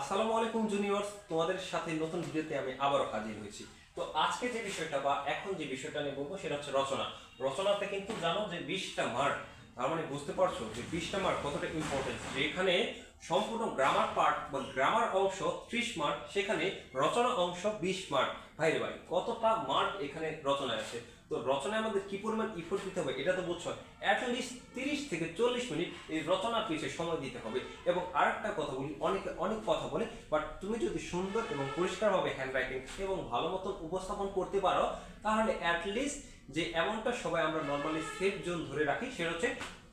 আসসালামু আলাইকুম জুনিয়র্স তোমাদের সাথে নতুন ভিডিওতে আমি আবারও হাজির হয়েছি। তো আজকে যে বিষয়টা বা এখন যে বিষয়টা নিয়ে বলব, সেটা হচ্ছে রচনা। রচনাতে কিন্তু জানো যে বিশটা মার্ক তার মানে বুঝতে পারছ যে বিশটা মার্ক কতটা ইম্পর্টেন্স যে এখানে সম্পূর্ণ গ্রামার পার্ট বা গ্রামার অংশ ত্রিশ মার্ক সেখানে রচনা অংশ বিশ মার্ক ভাই ভাই, কতটা মার্ক এখানে রচনায় আছে? তো রচনায় আমাদের কি পরিমাণ ইফোর্ট দিতে হবে এটা তো বুঝছ? অ্যাটলিস্ট তিরিশ থেকে চল্লিশ মিনিট এই রচনার পিছিয়ে সময় দিতে হবে। এবং আরেকটা কথা বলি, অনেক অনেক কথা বলে বাট তুমি যদি সুন্দর এবং পরিষ্কারভাবে হ্যান্ড রাইটিং এবং ভালো মতন উপস্থাপন করতে পারো, তাহলে অ্যাটলিস্ট যে এমনটা সবাই আমরা নর্মালি সেফ জোন ধরে রাখি, সেটা হচ্ছে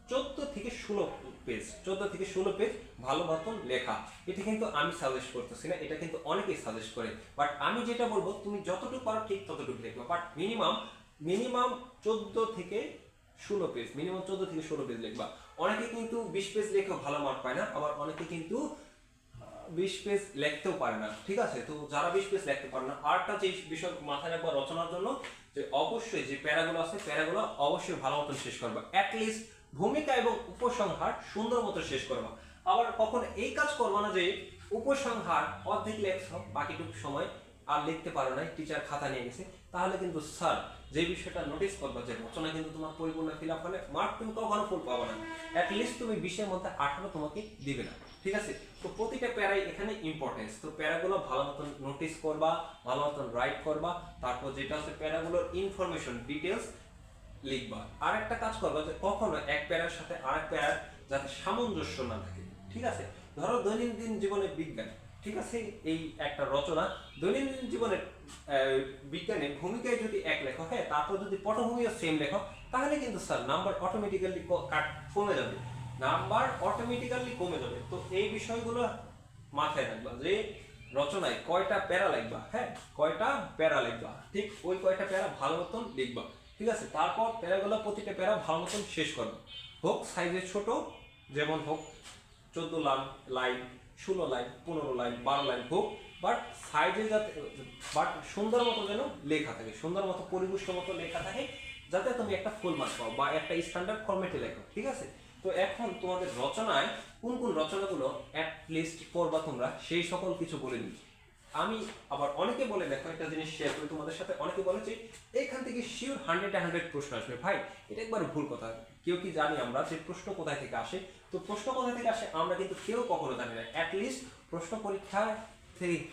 চোদ্দ থেকে ষোলো পেজ চোদ্দ থেকে ষোলো পেজ ভালো মতন লেখা। এটা কিন্তু আমি সাজেস্ট করতেছি না, এটা কিন্তু অনেকেই সাজেস্ট করে। বাট আমি যেটা বলব, তুমি যতটুকু পারো ঠিক ততটুকু লিখবে বাট মিনিমাম মিনিমাম চোদ্দ থেকে ষোলো পেজ মিনিমাম চোদ্দ থেকে ষোলো পেজ লিখবা। অনেকে কিন্তু বিশ পেজ লেখেও ভালো মার্ক পায় না, আবার অনেকে কিন্তু বিশ পেজ লিখতেও পারে না। ঠিক আছে? তো যারা বিশ পেজ লিখতে পারে না আরটা যে বিষয় মাথায় রাখবা রচনার জন্য, যে অবশ্যই যে প্যারাগুলো আছে, প্যারাগুলো অবশ্যই ভালো মতন শেষ করবা। অ্যাটলিস্ট ভূমিকা এবং উপসংহার সুন্দর মতো শেষ করবা। আবার কখন এই কাজ করবা না যে উপসংহার অর্ধেক লেখছ বাকিটুকু সময় আর লিখতে পারো নাই টিচার খাতা নিয়ে গেছে। তাহলে কিন্তু স্যার যে বিষয়টা নোটিস করবা যে রচনা কিন্তু তোমার পরিপূর্ণ ফিল আপ হলে মার্ক তুমি কখনো ফুল পাবো না। অ্যাটলিস্ট তুমি বিশের মধ্যে আঠারো তোমাকে দিবে না। ঠিক আছে? তো প্রতিটা প্যারাই এখানে ইম্পর্টেন্স তো প্যারাগুলো ভালো মতন নোটিস করবা, ভালো মতন রাইট করবা। তারপর যেটা হচ্ছে প্যারাগুলোর ইনফরমেশন ডিটেলস লিখবা। আর একটা কাজ করবা যে কখনো এক প্যারার সাথে আরেক প্যারার যাতে সামঞ্জস্য না থাকে। ঠিক আছে? ধরো দৈনন্দিন জীবনে বিজ্ঞান। ঠিক আছে? এই একটা রচনা দৈনন্দিন জীবনের আহ, বিজ্ঞানে ভূমিকায় যদি এক লেখো হ্যাঁ তারপর যদি পটভূমিও সেম লেখো তাহলে কিন্তু স্যার নাম্বার অটোমেটিক্যালি কমে যাবে। নাম্বার অটোমেটিক্যালি কমে যাবে। তো এই বিষয়গুলো মাথায় রাখবা যে রচনায় কয়টা প্যারা লিখবা হ্যাঁ? কয়টা প্যারা লিখবা? ঠিক ওই কয়টা প্যারা ভালো মতন লিখবা। ঠিক আছে? তারপর প্যারাগুলো প্রতিটা প্যারা ভালো মতন শেষ করবা। হোক, সাইজে ছোট, যেমন হোক, চোদ্দ লাইন লাইন, ষোলো লাইন, পনেরো লাইন, বারো লাইন হোক বাট সাইজে যাতে বাট সুন্দর মতো যেন লেখা থাকে, সুন্দর মতো পরিপুষ্ট মতো লেখা থাকে, যাতে তুমি একটা ফুল মার্ক পাও বা একটা স্ট্যান্ডার্ড ফরম্যাটে লেখো, ঠিক আছে? তো এখন তোমাদের রচনায় কোন কোন রচনাগুলো অ্যাট লিস্ট পড়বা তোমরা, সেই সকল কিছু বলে দিই আমি আবার অনেকে বলে দেখো একটা জিনিস শেয়ার করি তোমাদের সাথে, অনেকে বলে যে এখান থেকে শিওর হান্ড্রেড হান্ড্রেড প্রশ্ন আসবে। ভাই, এটা একবার ভুল কথা। কেউ কি জানি আমরা যে প্রশ্ন কোথায় থেকে আসে? তো প্রশ্ন কোথায় থেকে আসে আমরা কিন্তু কেউ কখনো জানি না। অ্যাটলিস্ট প্রশ্ন পরীক্ষা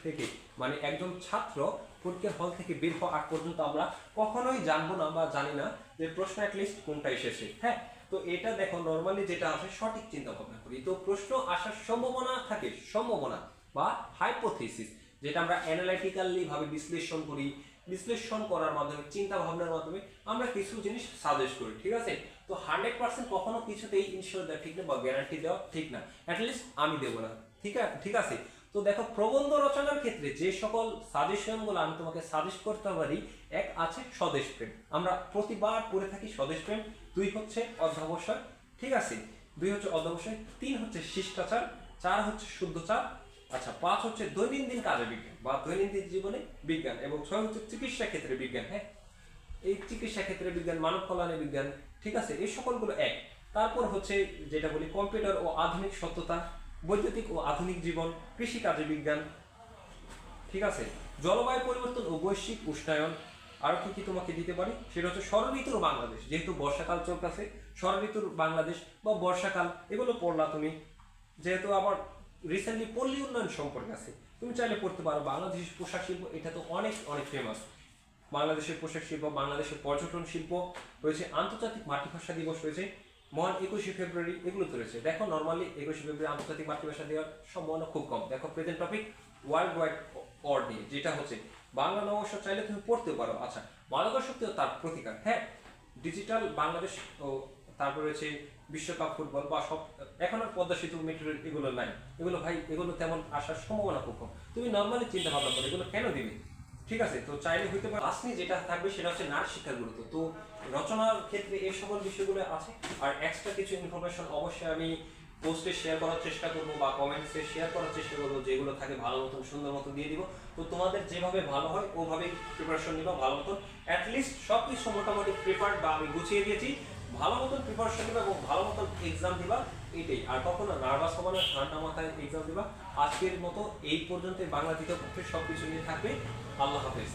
থেকে মানে একজন ছাত্র পরীক্ষার হল থেকে বের হওয়া আগ পর্যন্ত আমরা কখনোই জানব না বা জানি না যে প্রশ্ন অ্যাটলিস্ট কোনটা এসেছে। হ্যাঁ তো এটা দেখো নর্মালি যেটা আসে সঠিক চিন্তা ভাবনা করি তো প্রশ্ন আসার সম্ভাবনা থাকে, সম্ভাবনা বা হাইপোথিসিস যেটা আমরা অ্যানালাইটিক্যালি ভাবে বিশ্লেষণ করি, বিশ্লেষণ করার মাধ্যমে চিন্তা ভাবনার মাধ্যমে আমরা কিছু জিনিস সাজেস্ট করি, ঠিক আছে? তো হান্ড্রেড পার্সেন্ট কখনো কিছুতেই ইনশিওর দেওয়া ঠিক না বা গ্যারান্টি দেওয়া ঠিক না। অ্যাটলিস্ট আমি দেবো না, ঠিক আছে ঠিক আছে? তো দেখো, প্রবন্ধ রচনার ক্ষেত্রে যে সকল সাজেশনগুলো আমি তোমাকে সাজেস্ট করতে পারি, এক আছে স্বদেশ প্রেম। আমরা প্রতিবার পড়ে থাকি স্বদেশ প্রেম, দুই হচ্ছে অধ্যাবসায়, ঠিক আছে? দুই হচ্ছে অধ্যাবসায়, তিন হচ্ছে শিষ্টাচার, চার হচ্ছে শুদ্ধচার আচ্ছা পাঁচ হচ্ছে দৈনন্দিন কাজে বিজ্ঞান বা দৈনন্দিন জীবনে বিজ্ঞান এবং ছয় হচ্ছে চিকিৎসা ক্ষেত্রে বিজ্ঞান হ্যাঁ? এই চিকিৎসা ক্ষেত্রে বিজ্ঞান, মানব কল্যাণে বিজ্ঞান, ঠিক আছে? এই সকলগুলো এক। তারপর হচ্ছে যেটা বলি কম্পিউটার ও আধুনিক সত্যতা, বৈদ্যুতিক ও আধুনিক জীবন কৃষিকাজে বিজ্ঞান, ঠিক আছে? জলবায়ু পরিবর্তন ও বৈশ্বিক উষ্ণায়ন, আর কি কি তোমাকে দিতে পারি? সেটা হচ্ছে ষড়ঋতুর বাংলাদেশ। যেহেতু বর্ষাকাল চলতেছে ষড়ঋতুর বাংলাদেশ বা বর্ষাকাল, এগুলো পড়লা তুমি। যেহেতু আবার রিসেন্টলি পল্লী উন্নয়ন সম্পর্কে আছে। তুমি চাইলে পড়তে পারো, বাংলাদেশের পোশাক শিল্প, এটা তো অনেক অনেক ফেমাস বাংলাদেশের পোশাক শিল্প, বাংলাদেশের পর্যটন শিল্প রয়েছে, আন্তর্জাতিক মাতৃভাষা দিবস রয়েছে, মহান একুশে ফেব্রুয়ারি এগুলো তো রয়েছে। দেখো নর্মালি একুশে ফেব্রুয়ারি আন্তর্জাতিক মাতৃভাষা দেওয়ার সম্ভাবনা খুব কম। দেখো present topic world wide or নিয়ে যেটা হচ্ছে, বাংলা নববর্ষ চাইলে তুমি পড়তেও পারো। আচ্ছা মাদকা শক্তিও তার প্রতিকার। হ্যাঁ ডিজিটাল বাংলাদেশ তারপর রয়েছে বিশ্বকাপ ফুটবল বা সব, এখন পদ্মা সেতু, মেট্রো এগুলো নাই। এগুলো ভাই, এগুলো তেমন আসার সম্ভাবনা খুব কম। তুমি নর্মালি চিন্তা ভাবনা করো, এগুলো কেন দিবে? ঠিক আছে, তো চাইলে হইতে পারে আসনি যেটা থাকবে সেটা হচ্ছে নারী শিক্ষার গুরুত্ব। তো রচনার ক্ষেত্রে এই সকল বিষয়গুলো আছে। আর এক্সট্রা কিছু ইনফরমেশন অবশ্যই আমি পোস্টে শেয়ার করার চেষ্টা করব বা কমেন্টসে শেয়ার করার চেষ্টা করব, যেগুলো থাকে ভালো মতন, সুন্দর মতো দিয়ে দিব। তো তোমাদের যেভাবে ভালো হয়, ওভাবেই প্রিপারেশন নিবা ভালো মতন। অ্যাটলিস্ট সব কিছু মোটামুটি প্রিপার্ড বা আমি গুছিয়ে দিয়েছি। ভালো মতন প্রিপারেশন দিবা এবং ভালো মতন এক্সাম দিবা, এটাই। আর কখনো নার্ভাস হবে না, ঠান্ডা মাথায় এক্সাম দিবা। আজকের মতো এই পর্যন্ত বাংলা দ্বিতীয় পক্ষে সব কিছু নিয়ে থাকবে। আল্লাহ হাফেজ।